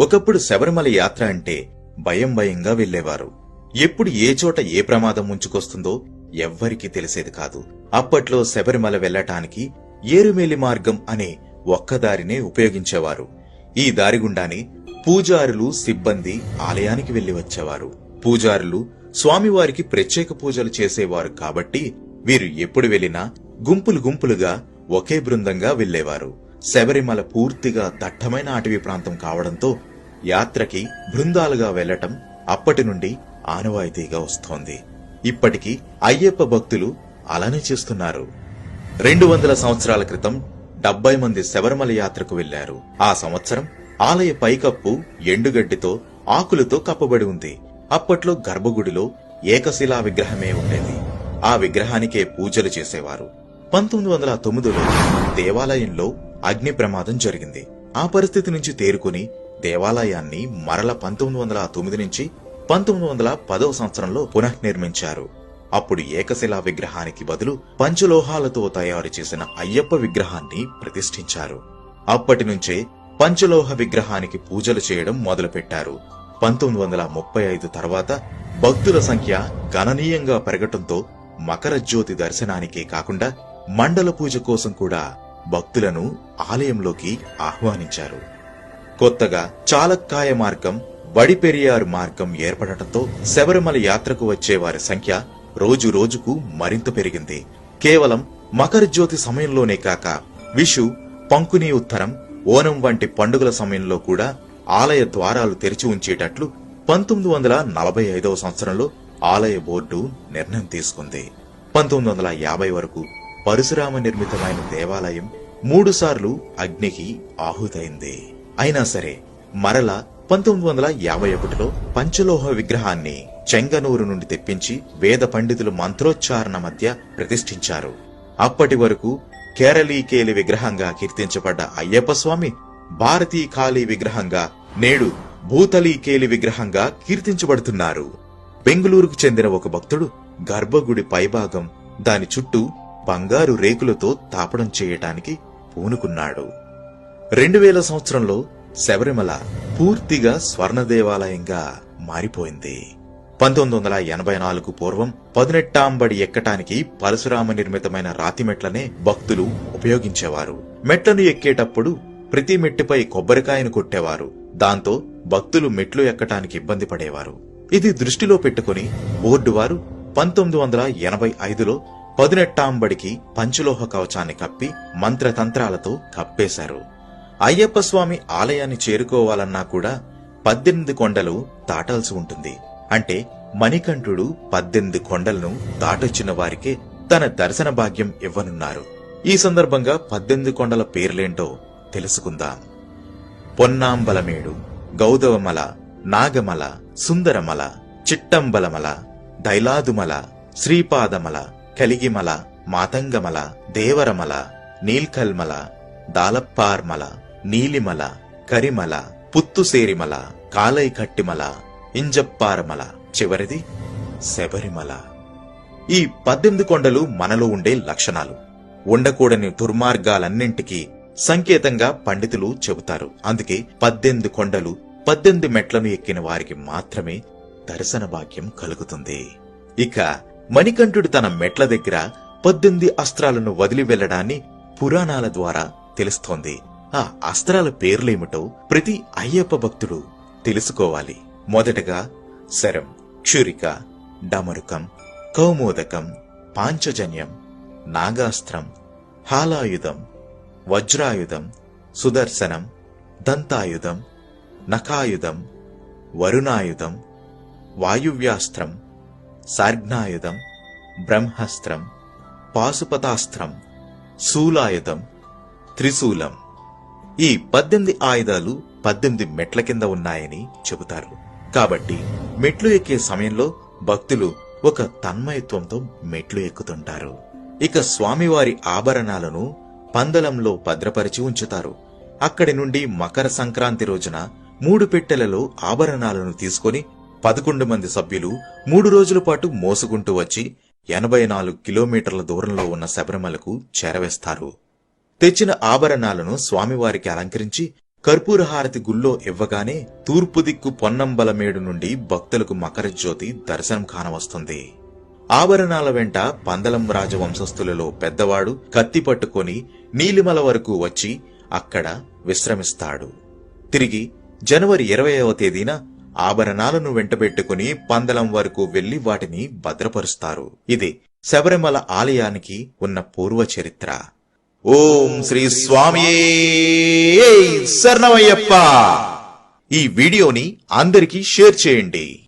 ఒకప్పుడు శబరిమల యాత్ర అంటే భయం భయంగా వెళ్ళేవారు ఎప్పుడు ఏ చోట ఏ ప్రమాదం ముంచుకొస్తుందో ఎవ్వరికీ తెలిసేది కాదు. అప్పట్లో శబరిమల వెళ్ళటానికి ఏరుమేలి మార్గం అనే ఒక్కదారినే ఉపయోగించేవారు. ఈ దారి గుండానే పూజారులు సిబ్బంది ఆలయానికి వెళ్ళి వచ్చేవారు. పూజారులు స్వామివారికి ప్రత్యేక పూజలు చేసేవారు కాబట్టి వీరు ఎప్పుడు వెళ్ళినా గుంపులు గుంపులుగా ఒకే బృందంగా వెళ్ళేవారు శబరిమల పూర్తిగా దట్టమైన అటవీ ప్రాంతం కావడంతో యాత్రకి బృందాలుగా వెళ్ళటం అప్పటి నుండి ఆనవాయితీగా వస్తోంది. ఇప్పటికీ అయ్యప్ప భక్తులు అలానే చేస్తున్నారు. రెండు వందల సంవత్సరాల క్రితం డెబ్బై మంది శబరిమల యాత్రకు వెళ్ళారు ఆ సంవత్సరం ఆలయ పైకప్పు ఎండుగడ్డితో ఆకులతో కప్పబడి ఉంది. అప్పట్లో గర్భగుడిలో ఏకశిలా విగ్రహమే ఉండేది. ఆ విగ్రహానికే పూజలు చేసేవారు. పంతొమ్మిది వందల తొమ్మిదిలో దేవాలయంలో అగ్ని ప్రమాదం జరిగింది. ఆ పరిస్థితి నుంచి తేరుకుని దేవాలయాన్ని మరల పంతొమ్మిది వందల తొమ్మిది నుంచి పంతొమ్మిది వందల పదవ సంవత్సరంలో పునఃనిర్మించారు. అప్పుడు ఏకశిలా విగ్రహానికి బదులు పంచలోహాలతో తయారు చేసిన అయ్యప్ప విగ్రహాన్ని ప్రతిష్ఠించారు. అప్పటి నుంచే పంచలోహ విగ్రహానికి పూజలు చేయడం మొదలుపెట్టారు. పంతొమ్మిది వందల ముప్పై ఐదు తర్వాత భక్తుల సంఖ్య గణనీయంగా పెరగటంతో మకర జ్యోతి దర్శనానికే కాకుండా మండల పూజ కోసం కూడా భక్తులను ఆలయంలోకి ఆహ్వానించారు. కొత్తగా చాలక్కాయ మార్గం వడిపెరియారు మార్గం ఏర్పడటంతో శబరిమల యాత్రకు వచ్చేవారి సంఖ్య రోజు రోజుకు మరింత పెరిగింది. కేవలం మకర జ్యోతి సమయంలోనే కాక విషు పంకుని ఉత్తరం ఓనం వంటి పండుగల సమయంలో కూడా ఆలయ ద్వారాలు తెరిచి ఉంచేటట్లు పంతొమ్మిది వందల నలభై ఐదవ సంవత్సరంలో ఆలయ బోర్డు నిర్ణయం తీసుకుంది. పంతొమ్మిది వందల యాభై వరకు పరశురామ నిర్మితమైన దేవాలయం మూడుసార్లు అగ్నికి ఆహుతైంది. అయినా సరే మరల పంతొమ్మిది వందల యాభై ఒకటిలో పంచలోహ విగ్రహాన్ని చెంగనూరు నుండి తెప్పించి వేద పండితులు మంత్రోచ్చారణ మధ్య ప్రతిష్ఠించారు. అప్పటి వరకు కేరళీకేలి విగ్రహంగా కీర్తించబడ్డ అయ్యప్ప స్వామి భారతీ కాళీ విగ్రహంగా నేడు భూతలీకేలి విగ్రహంగా కీర్తించబడుతున్నారు. బెంగుళూరుకు చెందిన ఒక భక్తుడు గర్భగుడి పైభాగం దాని చుట్టూ బంగారు రేకులతో తాపడం చేయటానికి పూనుకున్నాడు. రెండు వేల సంవత్సరంలో శబరిమల పూర్తిగా స్వర్ణ దేవాలయంగా మారిపోయింది. పంతొమ్మిది వందల ఎనభై నాలుగు పూర్వం పదినెట్టాంబడి ఎక్కటానికి పరశురామ నిర్మితమైన రాతి మెట్లనే భక్తులు ఉపయోగించేవారు. మెట్లను ఎక్కేటప్పుడు ప్రతి మెట్టిపై కొబ్బరికాయను కొట్టేవారు. దాంతో భక్తులు మెట్లు ఎక్కటానికి ఇబ్బంది పడేవారు. ఇది దృష్టిలో పెట్టుకుని బోర్డు వారు పంతొమ్మిది వందల ఎనభై ఐదులో పదినెట్టాంబడికి పంచలోహ కవచాన్ని కప్పి మంత్రతంత్రాలతో కప్పేశారు. అయ్యప్ప స్వామి ఆలయాన్ని చేరుకోవాలన్నా కూడా పద్దెనిమిది కొండలు దాటాల్సి ఉంటుంది. అంటే మణికంఠుడు పద్దెనిమిది కొండలను దాటొచ్చిన వారికే తన దర్శన భాగ్యం ఇవ్వనున్నారు. ఈ సందర్భంగా పద్దెనిమిది కొండల పేర్లేంటో తెలుసుకుందాం. పొన్నాంబలమేడు గౌదవమల నాగమల సుందరమల చిట్టంబలమల దైలాదుమల శ్రీపాదమల కలిగిమల మాతంగమల దేవరమల నీల్కల్మల దాలప్పార్మల నీలిమల కరిమల పుత్తుసేరిమల కాలైకట్టిమల ఇంజప్పారమల చివరిది శబరిమల. ఈ పద్దెనిమిది కొండలు మనలో ఉండే లక్షణాలు. ఉండకూడని దుర్మార్గాలన్నింటికీ సంకేతంగా పండితులు చెబుతారు. అందుకే పద్దెనిమిది కొండలు పద్దెనిమిది మెట్లను ఎక్కిన వారికి మాత్రమే దర్శన భాగ్యం కలుగుతుంది. ఇక మణికంఠుడు తన మెట్ల దగ్గర పద్దెనిమిది అస్త్రాలను వదిలి వెళ్ళడాన్ని పురాణాల ద్వారా తెలుస్తోంది. ఆ అస్త్రాల పేర్లేమిటో ప్రతి అయ్యప్ప భక్తుడు తెలుసుకోవాలి. మొదటగా శరం క్షురిక డమరుకం కౌమోదకం పాంచజన్యం నాగాస్త్రం హాలాయుధం వజ్రాయుధం సుదర్శనం దంతాయుధం నఖాయుధం వరుణాయుధం వాయువ్యాస్త్రం సార్ఘ్నాయుధం బ్రహ్మాస్త్రం పాశుపతాస్త్రం శూలాయుధం త్రిశూలం ఈ పద్దెనిమిది ఆయుధాలు పద్దెనిమిది మెట్ల కింద ఉన్నాయని చెబుతారు. కాబట్టి మెట్లు ఎక్కే సమయంలో భక్తులు ఒక తన్మయత్వంతో మెట్లు ఎక్కుతుంటారు. ఇక స్వామివారి ఆభరణాలను పందలంలో భద్రపరిచి ఉంచుతారు. అక్కడి నుండి మకర సంక్రాంతి రోజున మూడు పెట్టెలలో ఆభరణాలను తీసుకొని పదకొండు మంది సభ్యులు మూడు రోజుల పాటు మోసుకుంటూ వచ్చి ఎనభై నాలుగు కిలోమీటర్ల దూరంలో ఉన్న శబరిమలకు చేరవేస్తారు. తెచ్చిన ఆభరణాలను స్వామివారికి అలంకరించి కర్పూరహారతి గుళ్ళో ఇవ్వగానే తూర్పు దిక్కు పొన్నంబలమేడు నుండి భక్తులకు మకరజ్యోతి దర్శనం కానవస్తుంది. ఆభరణాల వెంట పందలం రాజవంశస్థులలో పెద్దవాడు కత్తి పట్టుకొని నీలిమల వరకు వచ్చి అక్కడ విశ్రమిస్తాడు. తిరిగి జనవరి ఇరవయవ తేదీన ఆభరణాలను వెంటబెట్టుకుని పందలం వరకు వెళ్ళి వాటిని భద్రపరుస్తారు. ఇది శబరిమల ఆలయానికి ఉన్న పూర్వ చరిత్ర. ఓం శ్రీ స్వామి శరణమయ్యప్ప. ఈ వీడియోని అందరికీ షేర్ చేయండి.